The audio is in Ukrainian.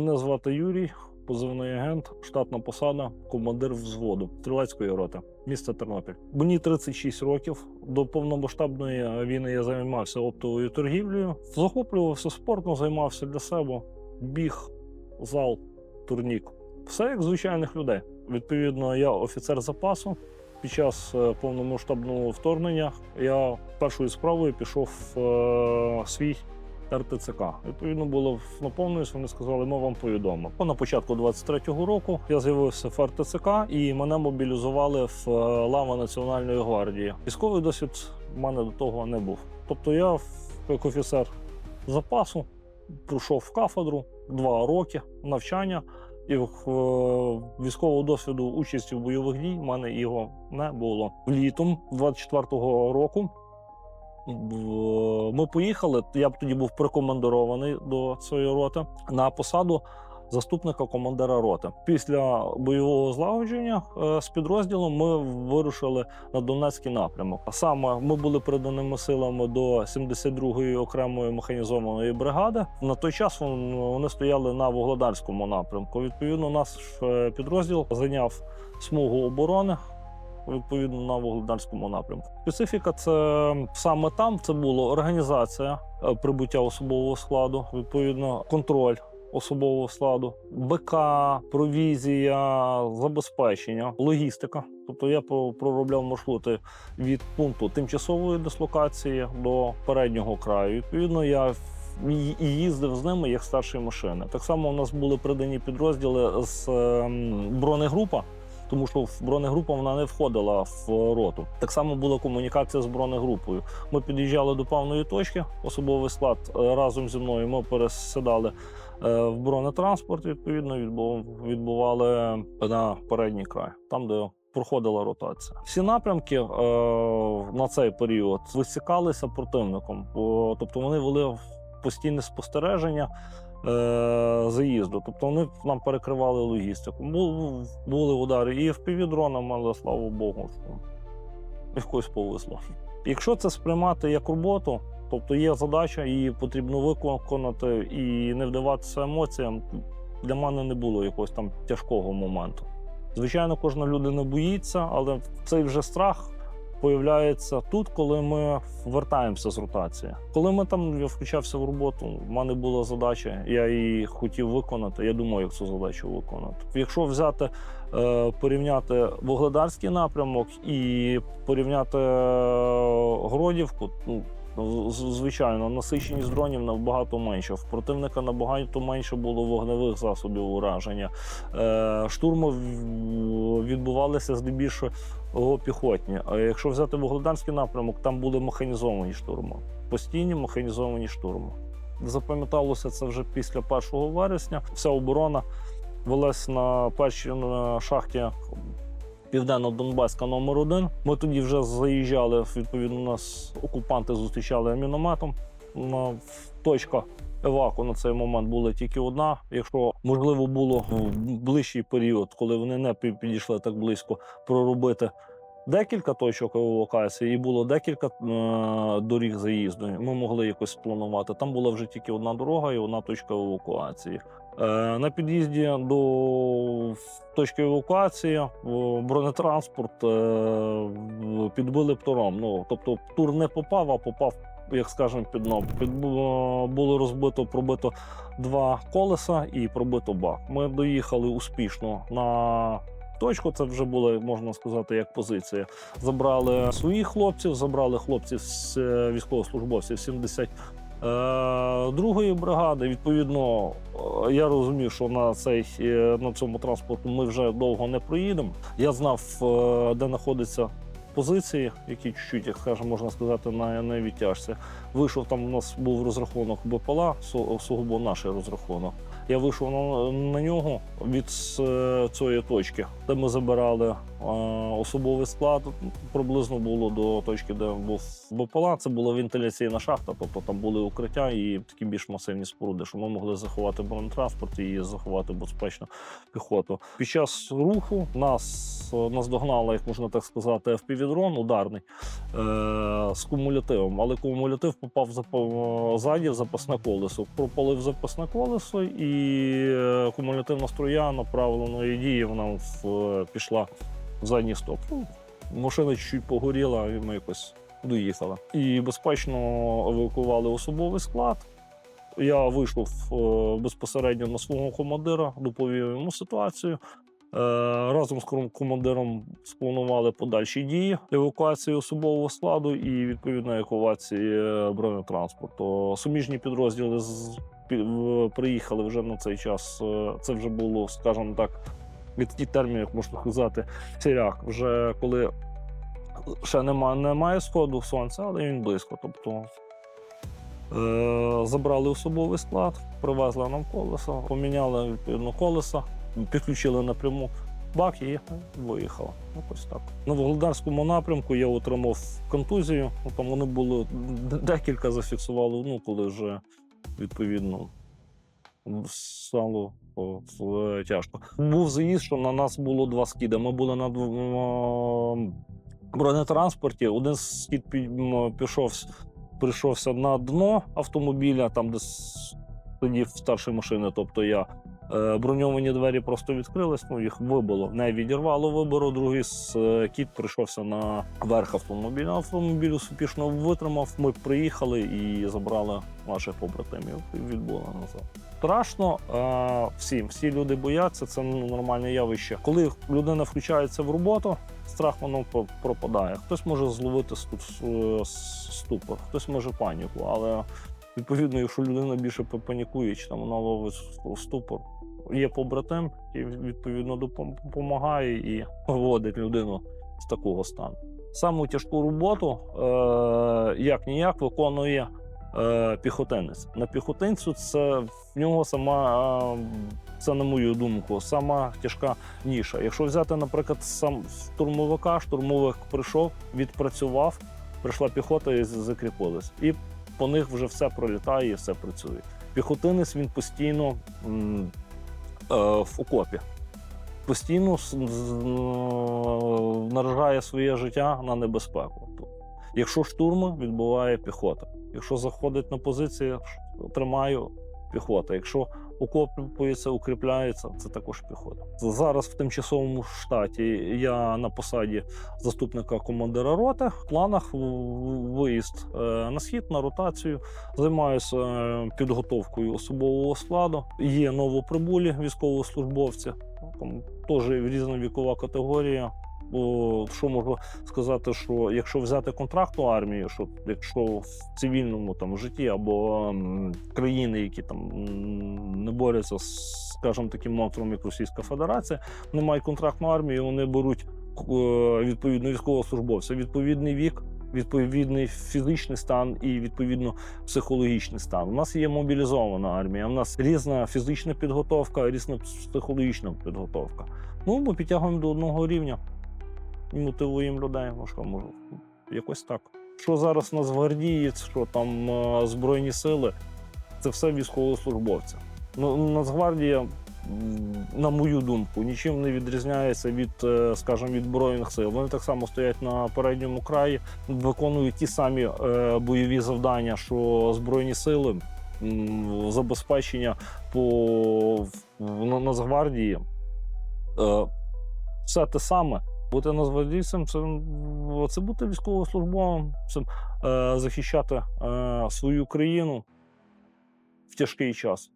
Мене звати Юрій, позивний агент, штатна посада, командир взводу стрілецької роти, місто Тернопіль. Мені 36 років. До повномасштабної війни я займався оптовою торгівлею, захоплювався спортом, займався для себе біг, зал, турнік. Все як звичайних людей. Відповідно, я офіцер запасу. Під час е, повномасштабного вторгнення я першою справою пішов е, свій РТЦК. Відповідно, було наповнююсь, вони сказали, ми вам повідомимо. На початку 23-го року я з'явився в РТЦК і мене мобілізували в е, лава Національної гвардії. Військовий досвід в мене до того не був. Тобто я, як офіцер запасу, пройшов в кафедру два роки навчання. І е, військового досвіду участі в бойових дій в мене його не було. Літом 24-го року в- ми поїхали. Я б тоді був прикомандирований до цієї роти на посаду заступника командира роти. Після бойового злагодження е, з підрозділом ми вирушили на Донецький напрямок. А саме ми були приданими силами до 72-ї окремої механізованої бригади. На той час вони стояли на Вугледарському напрямку. Відповідно, наш е, підрозділ зайняв смугу оборони відповідно на Вугледарському напрямку. Специфіка це саме там це було організація е, прибуття особового складу, відповідно, контроль. Особового складу, БК, провізія, забезпечення, логістика. Тобто я про- проробляв маршрути від пункту тимчасової дислокації до переднього краю. Відповідно, я і їздив з ними як старші машини. Так само у нас були придані підрозділи з ем, бронегрупа тому що в бронегрупа вона не входила в роту. Так само була комунікація з бронегрупою. Ми під'їжджали до певної точки, особовий склад е, разом зі мною. Ми пересідали е, в бронетранспорт. Відповідно, відбу- відбували на передній край, там де. Проходила ротація. Всі напрямки е, на цей період висікалися противником, О, тобто вони вели постійне спостереження заїзду. Тобто вони нам перекривали логістику. Бу- Були удари і впівдронами, але слава Богу, що якось повисло. Якщо це сприймати як роботу, тобто є задача, її потрібно виконати і не вдаватися емоціям, для мене не було якогось там тяжкого моменту. Звичайно, кожна людина боїться, але цей вже страх появляється тут, коли ми вертаємося з ротації. Коли ми там я включався в роботу, в мене була задача, я її хотів виконати. Я думаю, як цю задачу виконати. Якщо взяти е, порівняти Вугледарський напрямок і порівняти е, Гродівку, ну звичайно, насиченість дронів набагато менша. В противника набагато менше було вогневих засобів ураження. Е, штурми відбувалися здебільшого піхотні. А якщо взяти Вугледарський напрямок, там були механізовані штурми, постійні механізовані штурми. Запам'яталося це вже після 1 вересня. Вся оборона велась на першій шахті Південно-Донбаська номер 1 Ми тоді вже заїжджали. Відповідно, нас окупанти зустрічали мінометом. На точка еваку на цей момент була тільки одна. Якщо можливо було в ближчий період, коли вони не підійшли так близько, проробити декілька точок евакуації, і було декілька е, доріг заїзду. Ми могли якось спланувати. Там була вже тільки одна дорога і одна точка евакуації. Е, На під'їзді до точки евакуації е, бронетранспорт підбили птуром. Ну тобто тур не попав, а попав. Як скажемо, під дно. Під, було розбито, пробито два колеса і пробито бак. Ми доїхали успішно на точку. Це вже було, можна сказати, як позиція. Забрали своїх хлопців, забрали хлопців з е, військовослужбовців 70 е, другої бригади. Відповідно, е, я розумів, що на цей на цьому транспорту ми вже довго не проїдемо. Я знав, де знаходиться. Позиції, які чуть-чуть, як скажемо, можна сказати, на, на відтяжці. Вийшов там. У нас був розрахунок БПЛА, су- сугубо наш розрахунок. Я вийшов на, на нього від е, цієї точки. де ми забирали е, особовий склад. Приблизно було до точки, де був БПЛА. Це була вентиляційна шахта, тобто там були укриття і такі більш масивні споруди, що ми могли заховати бронетранспорт і заховати безпечно піхоту. Під час руху нас наздогнала, як можна так сказати, FPV-дрон ударний е, з кумулятивом, але кумулятив попав запа- ззаді в запасне колесо. Пропалив запасне колесо, і е, кумулятивна струя направленої дії вона в, е, пішла в задній стоп. Ну, машина чуть погоріла, і ми якось доїхали. І безпечно евакували особовий склад. Я вийшов е, безпосередньо на свого командира, доповів йому ситуацію. Е, Разом з командиром спланували подальші дії евакуації особового складу і відповідно евакуації е, бронетранспорту. Суміжні підрозділи приїхали вже на цей час. е, Це вже було, скажімо так, від ті терміни, як можна сказати, сіряк. Вже коли ще немає, немає сходу сонця, але він близько. Тобто е, забрали особовий склад, привезли нам колеса, поміняли відповідно колеса, підключили напряму бак і виїхала. Якось так. На Вугледарському напрямку я отримав контузію. Там вони були декілька зафіксували, ну коли вже відповідно стало е, тяжко. Був заїзд, що на нас було два скиди. Ми були на бронетранспорті. Один скид пі- пішов, прийшовся на дно автомобіля, там де сидів старший машини, тобто я. Е, Броньовані двері просто відкрились, ну їх вибило, не відірвало вибору. Другий е, кіт прийшовся на верх автомобіля. Автомобіль успішно витримав. Ми приїхали і забрали наших побратимів і відбули назад. Страшно е, всім, всі люди бояться, це ну, нормальне явище. Коли людина включається в роботу, страх воно про- пропадає. Хтось може зловити сту- ступор, хтось може паніку, але відповідно, якщо людина більше панікує, чи там вона ловить ступор, є побратим, і відповідно допомагає і виводить людину з такого стану. Саму тяжку роботу, е, як ніяк, виконує е, піхотинець. На піхотинцю це в нього сама, е, це на мою думку, сама тяжка ніша. Якщо взяти, наприклад, сам штурмовика, штурмовик прийшов, відпрацював, прийшла піхота і закріпилась. І по них вже все пролітає і все працює. Піхотинець він постійно в окопі. Постійно е, наражає своє життя на небезпеку. Якщо штурми, відбуває піхота. Якщо заходить на позиції, тримаю піхота. Якщо окопується, укріпляється, це також піхота. Зараз в тимчасовому штаті я на посаді заступника командира роти. В планах виїзд е, на схід на ротацію. Займаюся е, підготовкою особового складу. Є новоприбулі військовослужбовці. Там теж різна вікова категорія. Бо що можу сказати, що якщо взяти контрактну армію, що якщо в цивільному там житті або країни, які там не борються з, скажімо, таким монстром, як Російська Федерація, вони мають контрактну армію, вони беруть е, відповідно військовослужбовця, відповідний вік, відповідний фізичний стан і відповідно психологічний стан. У нас є мобілізована армія. У нас різна фізична підготовка, різна психологічна підготовка. Ну, ми підтягуємо до одного рівня мотивуємо людей. Ну що можу, якось так. Що зараз Нацгвардієць, що там е, Збройні сили, це все військовослужбовці. Ну, Нацгвардія, на мою думку, нічим не відрізняється від, е, скажімо, від Збройних сил. Вони так само стоять на передньому краї, виконують ті самі е, бойові завдання, що Збройні сили, забезпечення по Нацгвардії. Все те саме. Бути назвалісом це, це бути військовослужбовцем, це е, захищати е, свою країну в тяжкий час.